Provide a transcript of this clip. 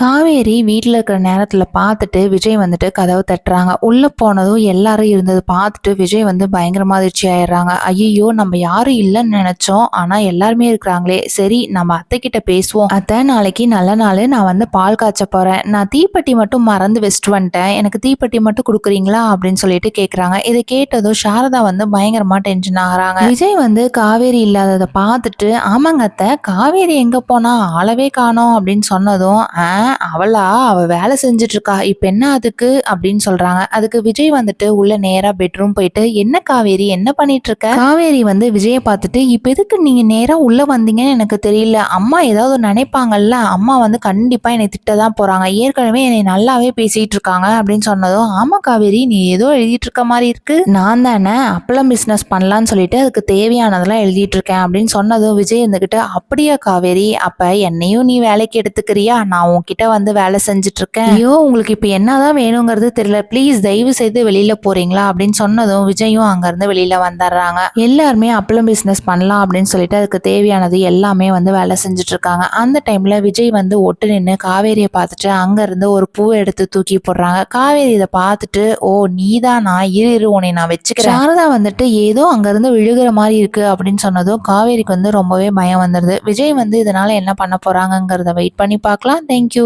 காவேரி வீட்டில் இருக்கிற நேரத்தில் பார்த்துட்டு விஜய் வந்துட்டு கதவு தட்டுறாங்க. உள்ளே போனதும் எல்லாரும் இருந்தது பார்த்துட்டு விஜய் வந்து பயங்கரமாக அதிர்ச்சி ஆயிடுறாங்க. ஐயோ நம்ம யாரும் இல்லைன்னு நினச்சோம். ஆனால் எல்லாருமே இருக்கிறாங்களே. சரி நம்ம அத்தைக்கிட்ட பேசுவோம். அத்தை நாளைக்கு நல்ல நாள். நான் வந்து பால் காய்ச்ச போகிறேன் நான் தீப்பெட்டி மட்டும் மறந்து வச்சுட்டு வந்துட்டேன். எனக்கு தீப்பெட்டி மட்டும் கொடுக்குறீங்களா? அப்படின்னு சொல்லிட்டு கேட்குறாங்க இதை கேட்டதும் சாரதா வந்து பயங்கரமாக டென்ஷன் ஆகுறாங்க. விஜய் வந்து காவேரி இல்லாததை பார்த்துட்டு ஆமாங்க அத்தை காவேரி எங்கே போனால் ஆளவே காணோம். அப்படின்னு சொன்னதும் ஆ அவளா அவ வேலை செஞ்சுட்டு இருக்கா இப்ப என்ன அதுக்கு? அப்படின்னு சொல்றாங்க. அதுக்கு விஜய் வந்துட்டு உள்ள நேரா பெட்ரூம் போயிட்டு என்ன காவேரி என்ன பண்ணிட்டு இருக்க காவேரி வந்து விஜய பார்த்துட்டு இப்ப எதுக்கு நீங்க நேரா உள்ள வந்தீங்கன்னு எனக்கு தெரியல. அம்மா ஏதாவது நினைப்பாங்கல்ல? அம்மா வந்து கண்டிப்பா என்னை திட்ட தான் போறாங்க. ஏற்கனவே என்னை நல்லாவே பேசிட்டு இருக்காங்க அப்படின்னு சொன்னதும் ஆமா காவேரி நீ ஏதோ எழுதிட்டு இருக்க மாதிரி இருக்கு. நான் தானே அப்பளம் பிசினஸ் பண்ணலான்னு சொல்லிட்டு அதுக்கு தேவையானதெல்லாம் எழுதிட்டு இருக்கேன் அப்படின்னு சொன்னதும் விஜய் இருந்துகிட்டு அப்படியா காவேரி அப்ப என்னையும் நீ வேலைக்கு எடுத்துக்கிறியா? நான் உன்கிட்ட கிட்ட வந்து வேலை செஞ்சுட்டு இருக்கேன் ஐயோ உங்களுக்கு இப்போ என்னதான் வேணுங்கிறது தெரியல. ப்ளீஸ் தயவு செய்து வெளியில போறீங்களா? அப்படின்னு சொன்னதும் விஜயும் அங்கிருந்து வெளியில வந்துடுறாங்க எல்லாருமே அப்பளம் பிசினஸ் பண்ணலாம் அப்படின்னு சொல்லிட்டு அதுக்கு தேவையானது எல்லாமே வந்து வேலை செஞ்சுட்டு இருக்காங்க அந்த டைம்ல விஜய் வந்து ஒட்டு நின்று காவேரியை பார்த்துட்டு அங்க இருந்து ஒரு பூவை எடுத்து தூக்கி போடுறாங்க. காவேரி இதை பார்த்துட்டு ஓ நீதானா? இரு இரு உன்னை நான் வச்சுக்கிறேன். சாரதா வந்துட்டு ஏதோ அங்கேருந்து விழுகிற மாதிரி இருக்கு அப்படின்னு சொன்னதும் காவேரிக்கு வந்து ரொம்பவே பயம் வந்துடுது விஜய் வந்து இதனால என்ன பண்ண போறாங்கிறத வெயிட் பண்ணி பார்க்கலாம். தேங்க்யூ